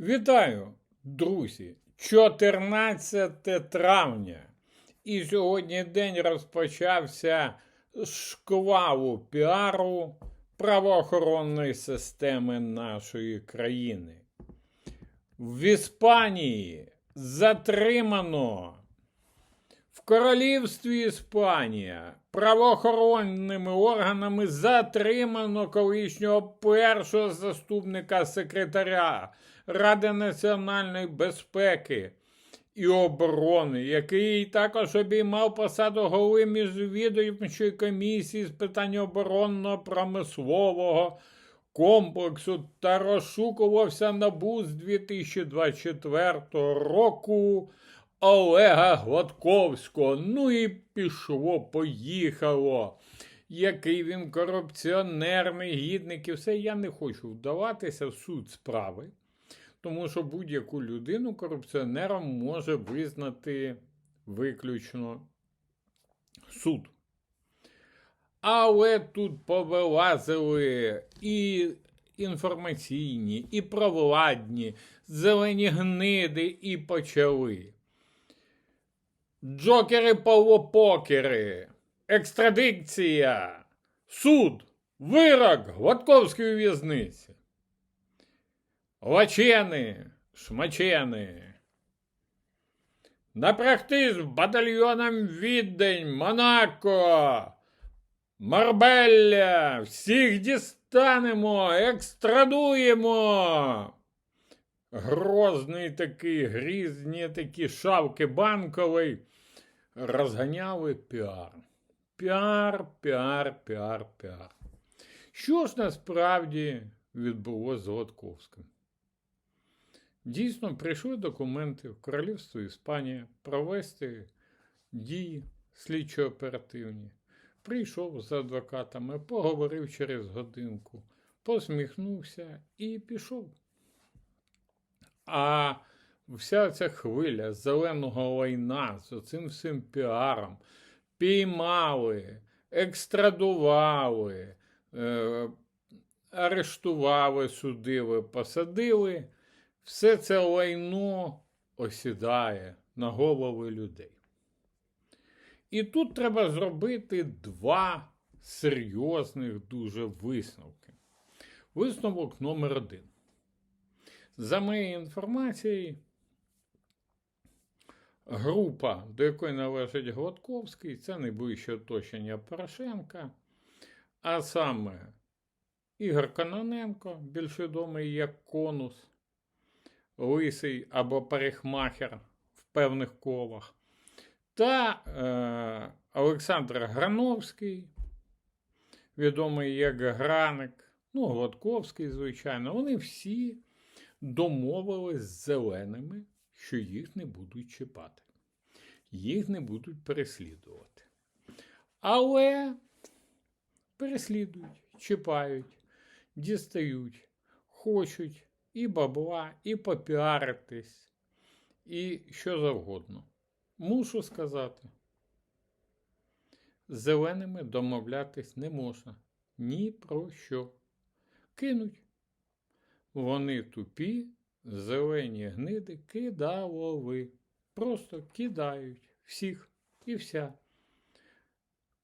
Вітаю, друзі! 14 травня. І сьогодні день розпочався з шквалу піару правоохоронної системи нашої країни. В Іспанії затримано в королівстві Іспанія правоохоронними органами затримано колишнього першого заступника секретаря Ради національної безпеки і оборони, який також обіймав посаду голови міжвідомчої комісії з питань оборонно-промислового комплексу та розшукувався НАБУ з 2024 року Олега Гладковського. Ну і пішло, поїхало. Який він корупціонерний гідник і все. Я не хочу вдаватися в суд справи, тому що будь-яку людину корупціонером може визнати виключно суд. Але тут повилазили і інформаційні, і провладні, зелені гниди і почали. Джокери полупокери, екстрадикція, суд, вирок Гладковської в'язниці. Лачени, шмачени. Напрягтись батальйоном Віддень, Монако, Марбелля, всіх дістанемо, екстрадуємо. Грозний такий, грізні такі шавки банковий розганяли піар. Піар, піар, піар, піар. Що ж насправді відбулося з Гладковським? Дійсно, прийшли документи в Королівство Іспанія провести дії слідчо-оперативні. Прийшов з адвокатами, поговорив через годинку, посміхнувся і пішов. А вся ця хвиля зеленого лайна з оцим всім піаром піймали, екстрадували, е, арештували, судили, посадили. Все це лайно осідає на голови людей. І тут треба зробити два серйозних дуже висновки. Висновок номер один. За моєю інформацією, група, до якої належить Гладковський, це найближче оточення Порошенка, а саме Ігор Кононенко, більш відомий як Конус, Лисий або Парикмахер в певних колах, та е, Олександр Грановський, відомий як Граник, ну, Гладковський, звичайно, вони всі домовились з зеленими, що їх не будуть чіпати, їх не будуть переслідувати. Але переслідують, чіпають, дістають, хочуть і бабла, і попіаритись, і що завгодно. Мушу сказати, з зеленими домовлятись не можна ні про що. Кинуть. Вони тупі, зелені гниди кидалови. Просто кидають всіх і вся.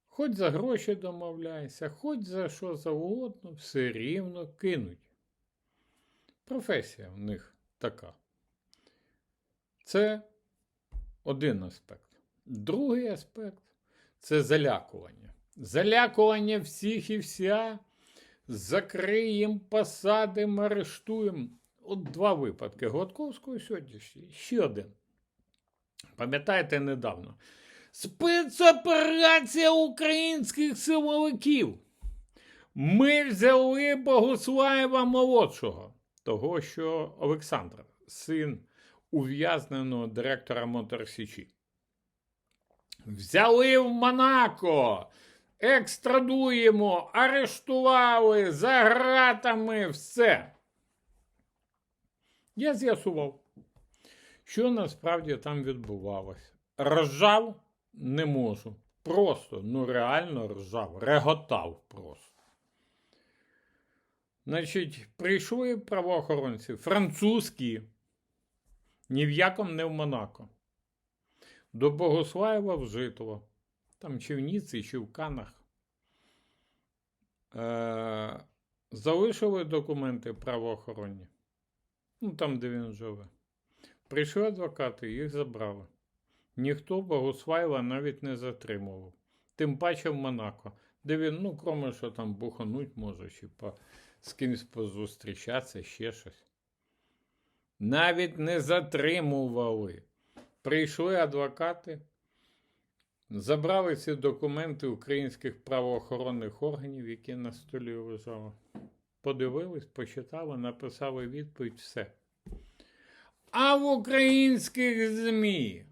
Хоч за гроші домовляйся, хоч за що завгодно, все рівно кинуть. Професія в них така. Це один аспект. Другий аспект це залякування. Залякування всіх і вся. Закриємо, посадимо, арештуємо. От два випадки Гладковського сьогоднішній. Ще один. Пам'ятаєте недавно? Спецоперація українських силовиків. Ми взяли Богуслаєва молодшого, того, що Олександр, син ув'язненого директора Моторсічі. Взяли в Монако, екстрадуємо, арештували за гратами, все. Я з'ясував, що насправді там відбувалося. Ржав не можу. Просто, ну реально ржав, реготав просто. Значить, прийшли правоохоронці французькі, ні в якому не в Монако. До Богослаєва в Житово. Там чи в Ніці, чи в Канах. Е- залишили документи правоохоронні. Ну, там, де він живе. Прийшли адвокати, їх забрали. Ніхто Богослаєва навіть не затримував. Тим паче в Монако, де він, ну, кроме що там бухануть може, чи по, з кимось позустрічатися, ще щось. Навіть не затримували. Прийшли адвокати, забрали ці документи українських правоохоронних органів, які на столі лежали. Подивились, почитали, написали відповідь, все. А в українських ЗМІ.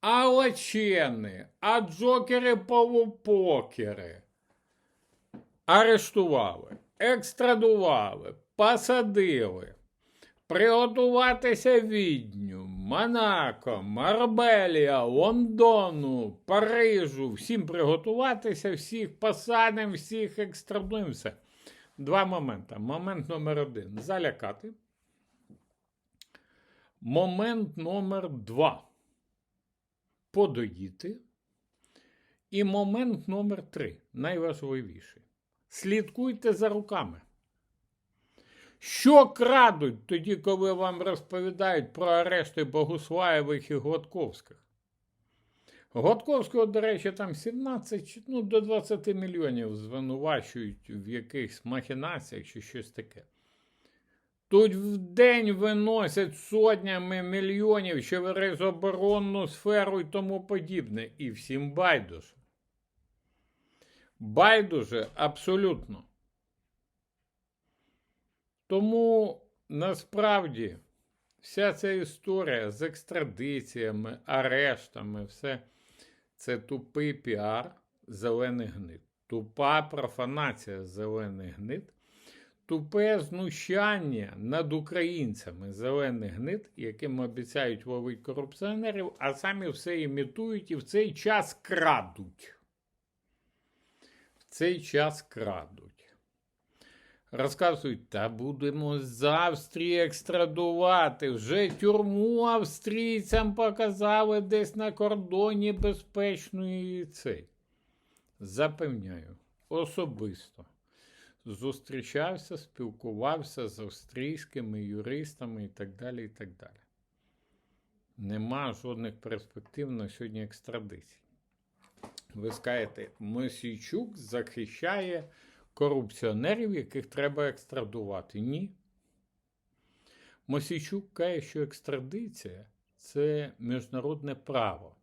А лачени, а джокери полупокери арештували, екстрадували, посадили, приготуватися Відню, Монако, Марбелія, Лондону, Парижу, всім приготуватися, всіх посадимо, всіх екстрадуємо, все. Два моменти. Момент номер один залякати. Момент номер два подоїти. І момент номер три найважливіший. Слідкуйте за руками. Що крадуть тоді, коли вам розповідають про арешти Богуслаєвих і Гладковських? Гладковського, до речі, там 17 ну, до 20 мільйонів звинувачують в якихось махінаціях чи щось таке. Тут в день виносять сотнями мільйонів через оборонну сферу і тому подібне. І всім байдуже. Байдуже абсолютно. Тому насправді вся ця історія з екстрадиціями, арештами, все це тупий піар зелений гнид. Тупа профанація зелений гнид тупе знущання над українцями зелений гнид, яким обіцяють ловити корупціонерів, а самі все імітують і в цей час крадуть. Цей час крадуть. Розказують, та будемо з Австрії екстрадувати. Вже тюрму австрійцям показали десь на кордоні безпечної цей. Запевняю, особисто зустрічався, спілкувався з австрійськими юристами і так далі. і так далі. Нема жодних перспектив на сьогодні екстрадиції. Ви скажете, Мосійчук захищає корупціонерів, яких треба екстрадувати. Ні. Мосійчук каже, що екстрадиція це міжнародне право,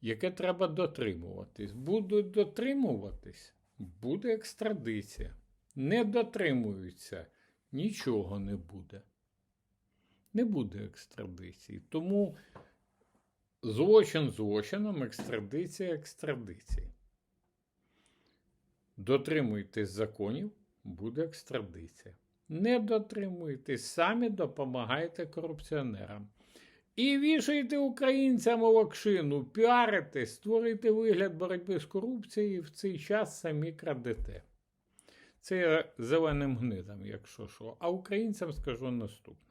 яке треба дотримуватись. Будуть дотримуватись, буде екстрадиція. Не дотримуються, нічого не буде. Не буде екстрадиції. Тому злочин злочином, екстрадиція екстрадиції. Дотримуйтесь законів, буде екстрадиція. Не дотримуйтесь, самі допомагайте корупціонерам. І вішайте українцям локшину, піарите, створите вигляд боротьби з корупцією і в цей час самі крадете. Це зеленим гнидом, якщо що. А українцям скажу наступне: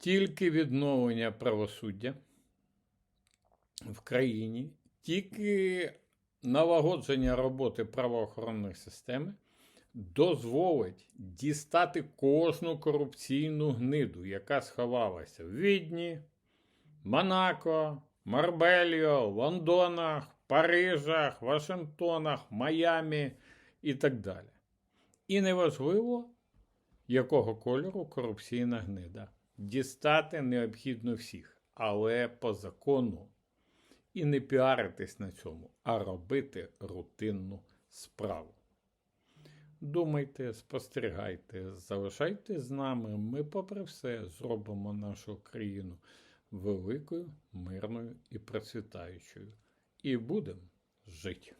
тільки відновлення правосуддя в країні, тільки налагодження роботи правоохоронної системи дозволить дістати кожну корупційну гниду, яка сховалася в Відні, Монако, Марбельо, Лондонах, Парижах, Вашингтонах, Майамі і так далі. І неважливо, якого кольору корупційна гнида. Дістати необхідно всіх, але по закону. І не піаритись на цьому, а робити рутинну справу. Думайте, спостерігайте, залишайтесь з нами. Ми, попри все, зробимо нашу країну великою, мирною і процвітаючою. І будемо жити.